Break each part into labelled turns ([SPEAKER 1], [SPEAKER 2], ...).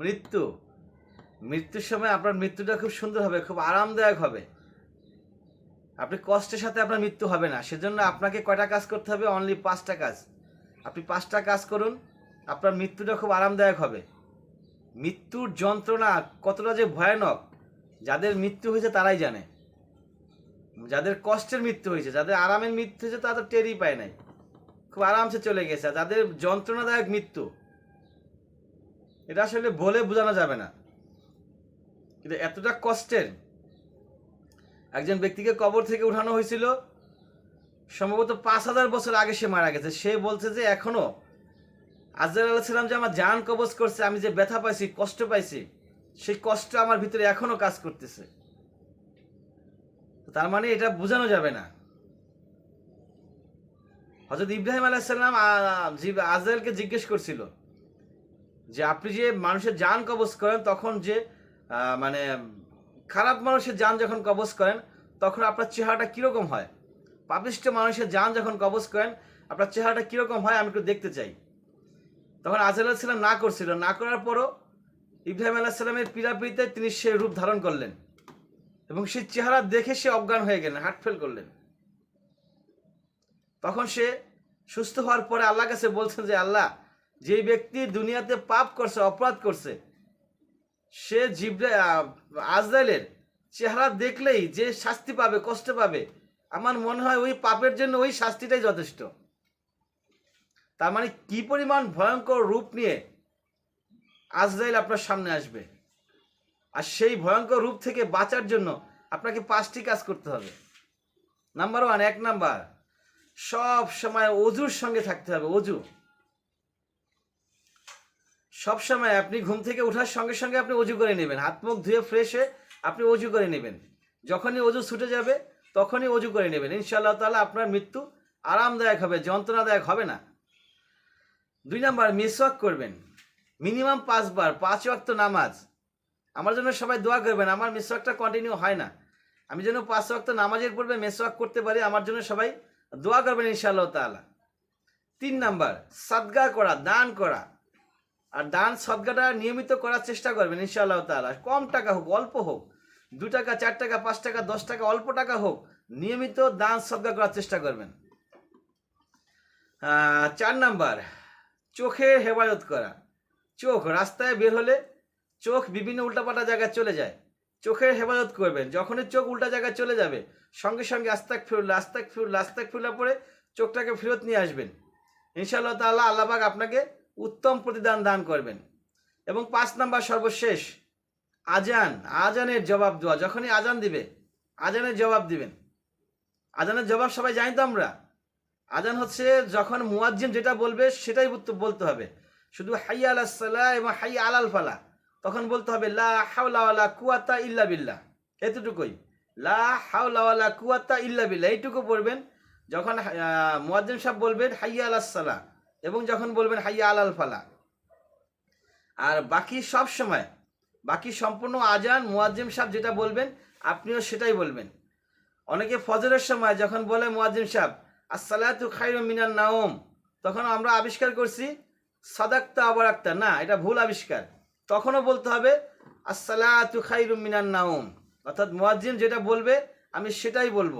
[SPEAKER 1] মৃত্যু। মৃত্যুর সময় আপনার মৃত্যুটা খুব সুন্দর হবে, খুব আরামদায়ক হবে। আপনি কষ্টের সাথে আপনার মৃত্যু হবে না। সেজন্য আপনাকে কয়টা কাজ করতে হবে? অনলি পাঁচটা কাজ। আপনি পাঁচটা কাজ করুন, আপনার মৃত্যুটা খুব আরামদায়ক হবে। মৃত্যুর যন্ত্রণা কতটা যে ভয়ানক, যাদের মৃত্যু হয়েছে তারাই জানে। যাদের কষ্টের মৃত্যু হয়েছে, যাদের আরামের মৃত্যু হয়েছে তারা তো টেরই পায় নাই। খুব আরামসে চলে গেছে যাদের যন্ত্রণাদায়ক মৃত্যু এটা আসলে বলে বোঝানো যাবে না। কিন্তু এতটা কষ্টের। একজন ব্যক্তিকে কবর থেকে উঠানো হয়েছিল, সম্ভবত পাঁচ হাজার বছর আগে সে মারা গেছে। সে বলছে যে এখনও আজরাল আলাইসালাম যে আমার জান কবজ করছে, আমি যে ব্যথা পাইছি, কষ্ট পাইছি, সেই কষ্ট আমার ভিতরে এখনও কাজ করতেছে। তার মানে এটা বোঝানো যাবে না। হজরত ইব্রাহিম আলাহিসাল্লাম আজরাইলকে জিজ্ঞেস করছিল যে আপনি যে মানুষের জান কবজ করেন, তখন যে মানে খারাপ মানুষের যান যখন কবজ করেন, তখন আপনার চেহারাটা কীরকম হয়? পাপিষ্ট মানুষের যান যখন কবজ করেন, আপনার চেহারাটা কীরকম হয় আমি একটু দেখতে চাই। তখন আজর আলাহিসাল্লাম না করছিল। না করার পরও ইব্রাহিম আলাহিসাল্লামের পীড়াপিড়িতে তিনি সে রূপ ধারণ করলেন এবং সেই চেহারা দেখে সে অজ্ঞান হয়ে গেলেন হার্টফেল করলেন। তখন সে সুস্থ হওয়ার পরে আল্লাহ কাছে বলছেন যে, আল্লাহ যে ব্যক্তি দুনিয়াতে পাপ করছে, অপরাধ করছে, সে জিব্রা আজরাইলের চেহারা দেখলেই যে শাস্তি পাবে, কষ্ট পাবে, আমার মনে হয় ওই পাপের জন্য ওই শাস্তিটাই যথেষ্ট। তার মানে কি পরিমাণ ভয়ঙ্কর রূপ নিয়ে আজরাইল আপনার সামনে আসবে। আর সেই ভয়ঙ্কর রূপ থেকে বাঁচার জন্য আপনাকে পাঁচটি কাজ করতে হবে। নাম্বার ওয়ান এক নাম্বার, সব সময় অজুর সঙ্গে থাকতে হবে, অজু। সব সময় আপনি ঘুম থেকে ওঠার সঙ্গে সঙ্গে আপনি অজু করে নেবেন। হাত মুখ ধুয়ে ফ্রেশ হয়ে আপনি অজু করে নেবেন। যখনই অজু ছুটে যাবে, তখনই অজু করে নেবেন। ইনশাআল্লাহ তাআলা আপনার মৃত্যু আরামদায়ক হবে, যন্ত্রণাদায়ক হবে না। দুই নাম্বার, মিসওয়াক করবেন। মিনিমাম পাঁচবার, পাঁচ ওয়াক্ত নামাজ। আমার জন্য সবাই দোয়া করবেন, আমার মিসওয়াকটা কন্টিনিউ হয় না। আমি যেন পাঁচ ওয়াক্ত নামাজের পূর্বে মেসওয়াক করতে পারি, আমার জন্য সবাই দোয়া করবেন ইনশাআল্লাহ তাআলা। তিন নাম্বার, সাদগা করা, দান করা। আর দান সদগাটা নিয়মিত করার চেষ্টা করবেন, ইনশাআল্লাহ তাআলা। কম টাকা হোক, অল্প হোক। দু টাকা, চার টাকা, পাঁচ টাকা, দশ টাকা, অল্প টাকা হোক, নিয়মিত দান সদগা করার চেষ্টা করবেন। চার নাম্বার চোখের হেফাজত করা। চোখ রাস্তায় বের হলে চোখ বিভিন্ন উল্টাপাল্টা জায়গায় চলে যায়। চোখের হেফাজত করবেন। যখনই চোখ উল্টা জায়গায় চলে যাবে, সঙ্গে সঙ্গে আস্তাক ফিরুল্লা আস্তাক ফিরুল্লা আস্তাক ফিরুল্লা পরে চোখটাকে ফেরত নিয়ে আসবেন। ইনশাআল্লাহ তাআলা আল্লাহবাক আপনাকে উত্তম প্রতিদান দান করবেন। এবং পাঁচ নাম্বার সর্বশেষ, আজান। আজানের জবাব দেওয়া যখনই আজান দিবে, আজানের জবাব দিবেন। আজানের জবাব সবাই জানি তো আমরা? আজান হচ্ছে যখন মুয়াজ্জিম যেটা বলবে সেটাই বলতে হবে। শুধু হাইয়া আলাহ এবং হাইয়া আলাল ফালা। তখন বলতে হবে, লা হাওলা কুয়াতা ইল্লা বিল্লাহ। এতটুকুই। লা হাওলা কুয়াতা ইল্লা বিল্লাহ। এইটুকু পড়বেন। যখন মুয়াজ্জিম সাহেব বলবেন, হাইয়া আলাহ এবং যখন বলবেন, হাইয়া আলাল ফালা। আর বাকি সব সময়, বাকি সম্পূর্ণ আজান মুয়াজ্জিম সাহেব যেটা বলবেন, আপনিও সেটাই বলবেন। অনেকে ফজরের সময় যখন বলে মুয়াজ্জিম সাহেব, আসসালাতু খাইরুম মিনান নাওম, তখন আমরা আবিষ্কার করছি, সাদাক্তা আবার একটা না, এটা ভুল আবিষ্কার। তখনও বলতে হবে, আসসালাতু খাইরুম মিনান নাওম। অর্থাৎ মুয়াজ্জিম যেটা বলবে, আমি সেটাই বলব।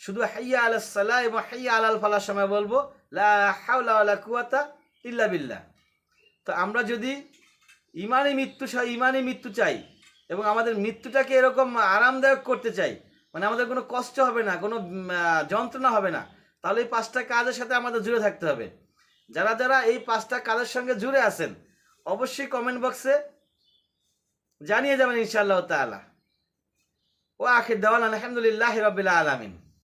[SPEAKER 1] শুধু হাইয়া আল সালাহ এবং হাইয়া আলাল ফালার সময় বলব লা কুয়াতা ইল্লা বিল্লাহ। তো আমরা যদি ইমানে মৃত্যু ইমানে মৃত্যু চাই এবং আমাদের মৃত্যুটাকে এরকম আরামদায়ক করতে চাই মানে আমাদের কোনো কষ্ট হবে না, কোনো যন্ত্রণা হবে না, তাহলে এই পাঁচটা কাজের সাথে আমাদের জুড়ে থাকতে হবে। যারা যারা এই পাঁচটা কাজের সঙ্গে জুড়ে আছেন, অবশ্যই কমেন্ট বক্সে জানিয়ে যাবেন ইনশাআল্লাহ তাআলা। ও আখির দেওয়াল আলহামদুলিল্লাহ রবিল্লা আলমিন।